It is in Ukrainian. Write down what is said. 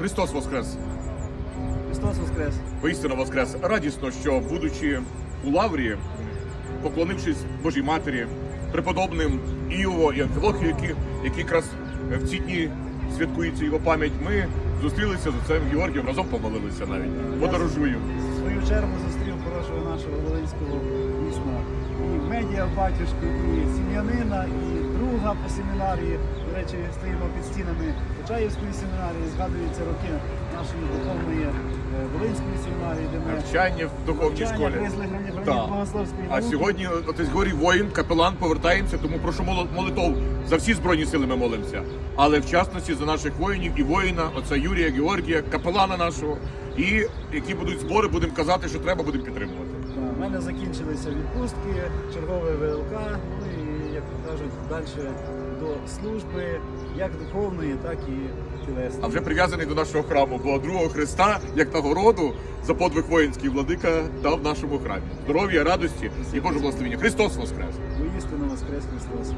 Христос Воскрес! Христос Воскрес! Воістину Воскрес! Радісно, що будучи у Лаврі, поклонившись Божій Матері, преподобним Іово і Амфілохію, які, які якраз в ці дні святкується його пам'ять, ми зустрілися з отцем Георгієм, разом помолилися навіть. Подорожую. В свою чергу зустрів хорошого нашого волинського міста і медіа батюшку, і сім'янина, і друга по семінарії. До речі, стоїмо під стінами Почаївської семінарії, згадуються роки нашої духовної е, Волинської семінарії, де ми Навчання в духовній школі. богословської А науки. сьогодні отець Горій воїн, капелан, повертаємося, тому прошу молитов за всі збройні сили ми молимося. Але в частності за наших воїнів і воїна, отця Юрія Георгія, капелана нашого. І які будуть збори, будемо казати, що треба, будемо підтримувати. У мене закінчилися відпустки, чергове ВЛК, кажуть, далі до служби, як духовної, так і тілесної. А вже прив'язаний до нашого храму, бо другого Христа, як нагороду за подвиг воїнський владика дав нашому храмі. Здоров'я, радості і Боже благословення. Христос Воскрес! Воістину Воскрес Христос.